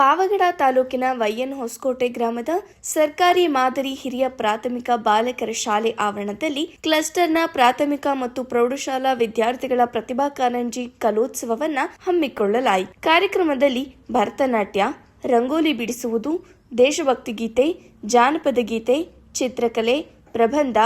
ಪಾವಗಡ ತಾಲೂಕಿನ ವೈಎನ್ ಹೊಸಕೋಟೆ ಗ್ರಾಮದ ಸರ್ಕಾರಿ ಮಾದರಿ ಹಿರಿಯ ಪ್ರಾಥಮಿಕ ಬಾಲಕರ ಶಾಲೆ ಆವರಣದಲ್ಲಿ ಕ್ಲಸ್ಟರ್ನ ಪ್ರಾಥಮಿಕ ಮತ್ತು ಪ್ರೌಢಶಾಲಾ ವಿದ್ಯಾರ್ಥಿಗಳ ಪ್ರತಿಭಾ ಕಾರಂಜಿ ಕಲೋತ್ಸವವನ್ನ ಹಮ್ಮಿಕೊಳ್ಳಲಾಯಿತು. ಕಾರ್ಯಕ್ರಮದಲ್ಲಿ ಭರತನಾಟ್ಯ, ರಂಗೋಲಿ ಬಿಡಿಸುವುದು, ದೇಶಭಕ್ತಿ ಗೀತೆ, ಜಾನಪದ ಗೀತೆ, ಚಿತ್ರಕಲೆ, ಪ್ರಬಂಧ,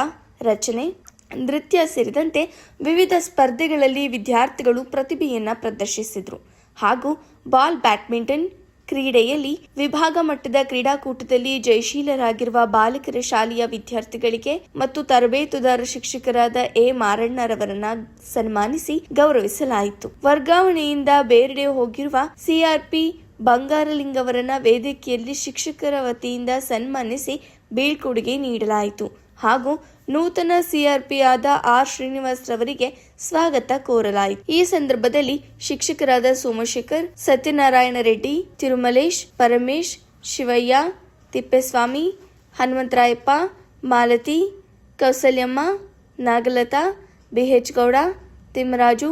ರಚನೆ, ನೃತ್ಯ ಸೇರಿದಂತೆ ವಿವಿಧ ಸ್ಪರ್ಧೆಗಳಲ್ಲಿ ವಿದ್ಯಾರ್ಥಿಗಳು ಪ್ರತಿಭೆಯನ್ನು ಪ್ರದರ್ಶಿಸಿದರು. ಹಾಗೂ ಬಾಲ್ ಬ್ಯಾಡ್ಮಿಂಟನ್ ಕ್ರೀಡೆಯಲ್ಲಿ ವಿಭಾಗ ಮಟ್ಟದ ಕ್ರೀಡಾಕೂಟದಲ್ಲಿ ಜಯಶೀಲರಾಗಿರುವ ಬಾಲಕರ ಶಾಲೆಯ ವಿದ್ಯಾರ್ಥಿಗಳಿಗೆ ಮತ್ತು ತರಬೇತುದಾರ ಶಿಕ್ಷಕರಾದ ಎ ಮಾರಣ್ಣರವರನ್ನ ಸನ್ಮಾನಿಸಿ ಗೌರವಿಸಲಾಯಿತು. ವರ್ಗಾವಣೆಯಿಂದ ಬೇರೆಡೆ ಹೋಗಿರುವ ಸಿಆರ್ಪಿ ಬಂಗಾರಲಿಂಗವರನ್ನ ವೇದಿಕೆಯಲ್ಲಿ ಶಿಕ್ಷಕರ ವತಿಯಿಂದ ಸನ್ಮಾನಿಸಿ ಬೀಳ್ಕೊಡುಗೆ ನೀಡಲಾಯಿತು. ಹಾಗೂ ನೂತನ ಸಿಆರ್ಪಿ ಆದ ಆರ್ ಶ್ರೀನಿವಾಸ್ ರವರಿಗೆ ಸ್ವಾಗತ ಕೋರಲಾಯಿತು. ಈ ಸಂದರ್ಭದಲ್ಲಿ ಶಿಕ್ಷಕರಾದ ಸೋಮಶೇಖರ್, ಸತ್ಯನಾರಾಯಣ ರೆಡ್ಡಿ, ತಿರುಮಲೇಶ್, ಪರಮೇಶ್, ಶಿವಯ್ಯ, ತಿಪ್ಪೇಸ್ವಾಮಿ, ಹನುಮಂತರಾಯಪ್ಪ, ಮಾಲತಿ, ಕೌಸಲ್ಯಮ್ಮ, ನಾಗಲತಾ ಬಿಹೆಚ್ ಗೌಡ ತಿಮ್ಮರಾಜು,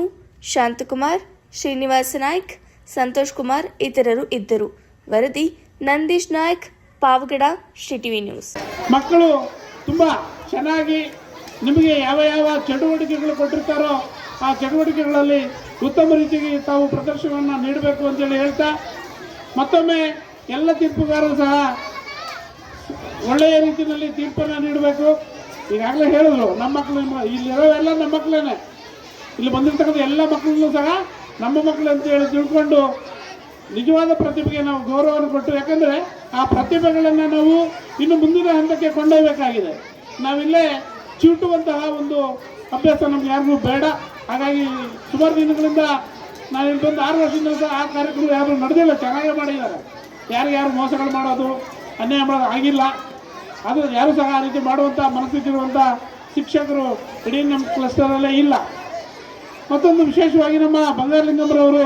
ಶಾಂತಕುಮಾರ್, ಶ್ರೀನಿವಾಸ ನಾಯ್ಕ್, ಸಂತೋಷ್ ಕುಮಾರ್ ಇತರರು ಇದ್ದರು. ವರದಿ ನಂದೀಶ್ ನಾಯ್ಕ್, ಪಾವಗಡ ಸಿಟಿವಿ ನ್ಯೂಸ್. ಮಕ್ಕಳು ತುಂಬ ಚೆನ್ನಾಗಿ ನಿಮಗೆ ಯಾವ ಯಾವ ಚಟುವಟಿಕೆಗಳು ಕೊಟ್ಟಿರ್ತಾರೋ ಆ ಚಟುವಟಿಕೆಗಳಲ್ಲಿ ಉತ್ತಮ ರೀತಿಗೆ ತಾವು ಪ್ರದರ್ಶನವನ್ನು ನೀಡಬೇಕು ಅಂತೇಳಿ ಹೇಳ್ತಾ, ಮತ್ತೊಮ್ಮೆ ಎಲ್ಲ ತೀರ್ಪುಗಾರರು ಸಹ ಒಳ್ಳೆಯ ರೀತಿಯಲ್ಲಿ ತೀರ್ಪನ್ನು ನೀಡಬೇಕು. ಈಗಾಗಲೇ ಹೇಳಿದ್ರು, ನಮ್ಮ ಮಕ್ಕಳು ಇಲ್ಲಿರೋವೆಲ್ಲ ನಮ್ಮ ಮಕ್ಕಳೇನೆ ಇಲ್ಲಿ ಬಂದಿರ್ತಕ್ಕಂಥ ಎಲ್ಲ ಮಕ್ಕಳನ್ನು ಸಹ ನಮ್ಮ ಮಕ್ಕಳು ಅಂತ ಹೇಳಿ ತಿಳ್ಕೊಂಡು ನಿಜವಾದ ಪ್ರತಿಭೆಗೆ ನಾವು ಗೌರವವನ್ನು ಕೊಟ್ಟು, ಯಾಕಂದರೆ ಆ ಪ್ರತಿಭೆಗಳನ್ನು ನಾವು ಇನ್ನು ಮುಂದಿನ ಹಂತಕ್ಕೆ ಕೊಂಡೊಯ್ಯಬೇಕಾಗಿದೆ. ನಾವಿಲ್ಲೇ ಚೀಟುವಂತಹ ಒಂದು ಅಭ್ಯಾಸ ನಮ್ಗೆ ಯಾರಿಗೂ ಬೇಡ. ಹಾಗಾಗಿ ಸುಮಾರು ದಿನಗಳಿಂದ ನಾವು ಇಲ್ಲಿ ಆರು ವರ್ಷದಿಂದ ಆ ಕಾರ್ಯಕ್ರಮ ಯಾರು ನಡೆದಿಲ್ಲ, ಚೆನ್ನಾಗೇ ಮಾಡಿದ್ದಾರೆ. ಯಾರಿಗೆ ಯಾರು ಮೋಸಗಳು ಮಾಡೋದು, ಅನ್ಯಾಯ ಮಾಡೋದು ಆಗಿಲ್ಲ. ಅದು ಯಾರು ಸಹ ಆ ರೀತಿ ಮಾಡುವಂಥ ಮನಸ್ಥಿತಿರುವಂಥ ಶಿಕ್ಷಕರು ಇಡೀ ನಮ್ಮ ಕ್ಲಸ್ಟರಲ್ಲೇ ಇಲ್ಲ. ಮತ್ತೊಂದು ವಿಶೇಷವಾಗಿ ನಮ್ಮ ಬಂಗಾರಲಿಂಗಮ್ಮರವರು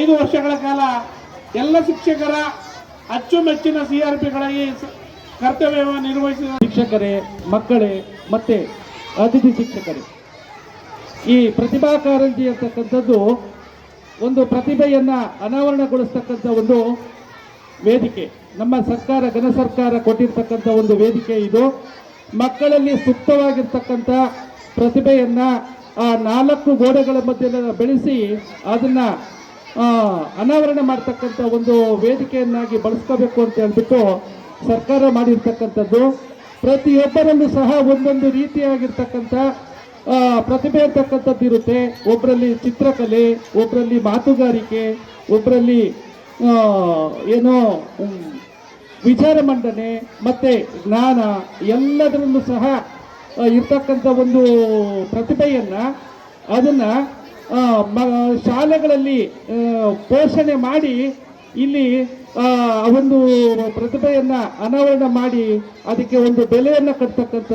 ಐದು ವರ್ಷಗಳ ಕಾಲ ಎಲ್ಲ ಶಿಕ್ಷಕರ ಅಚ್ಚುಮೆಚ್ಚಿನ ಸಿ ಆರ್ ಸ- ಕರ್ತವ್ಯವನ್ನು ನಿರ್ವಹಿಸಿದ ಶಿಕ್ಷಕರೇ, ಮಕ್ಕಳೇ, ಮತ್ತೆ ಅತಿಥಿ ಶಿಕ್ಷಕರೇ. ಈ ಪ್ರತಿಭಾ ಕಾರಂಜಿ ಅಂತಕ್ಕಂಥದ್ದು ಒಂದು ಪ್ರತಿಭೆಯನ್ನು ಅನಾವರಣಗೊಳಿಸ್ತಕ್ಕಂಥ ಒಂದು ವೇದಿಕೆ. ನಮ್ಮ ಸರ್ಕಾರ, ಘನ ಸರ್ಕಾರ ಕೊಟ್ಟಿರ್ತಕ್ಕಂಥ ಒಂದು ವೇದಿಕೆ ಇದು. ಮಕ್ಕಳಲ್ಲಿ ಸುಪ್ತವಾಗಿರ್ತಕ್ಕಂಥ ಪ್ರತಿಭೆಯನ್ನ ಆ ನಾಲ್ಕು ಗೋಡೆಗಳ ಮಧ್ಯೆ ಬೆಳೆಸಿ ಅದನ್ನ ಅನಾವರಣ ಮಾಡ್ತಕ್ಕಂಥ ಒಂದು ವೇದಿಕೆಯನ್ನಾಗಿ ಬಳಸ್ಕೋಬೇಕು ಅಂತ ಹೇಳ್ಬಿಟ್ಟು ಸರ್ಕಾರ ಮಾಡಿರ್ತಕ್ಕಂಥದ್ದು. ಪ್ರತಿಯೊಬ್ಬರಲ್ಲೂ ಸಹ ಒಂದೊಂದು ರೀತಿಯಾಗಿರ್ತಕ್ಕಂಥ ಪ್ರತಿಭೆ ಅಂತಕ್ಕಂಥದ್ದು ಇರುತ್ತೆ. ಒಬ್ಬರಲ್ಲಿ ಚಿತ್ರಕಲೆ ಒಬ್ಬರಲ್ಲಿ ಮಾತುಗಾರಿಕೆ ಒಬ್ಬರಲ್ಲಿ ಏನೋ ವಿಚಾರ ಮಂಡನೆ, ಮತ್ತು ಜ್ಞಾನ, ಎಲ್ಲದರಲ್ಲೂ ಸಹ ಇರ್ತಕ್ಕಂಥ ಒಂದು ಪ್ರತಿಭೆಯನ್ನು, ಅದನ್ನ ಶಾಲೆಗಳಲ್ಲಿ ಪೋಷಣೆ ಮಾಡಿ ಇಲ್ಲಿ ಒಂದು ಪ್ರತಿಭೆಯನ್ನು ಅನಾವರಣ ಮಾಡಿ ಅದಕ್ಕೆ ಒಂದು ಬೆಲೆಯನ್ನ ಕಟ್ತಕ್ಕಂಥ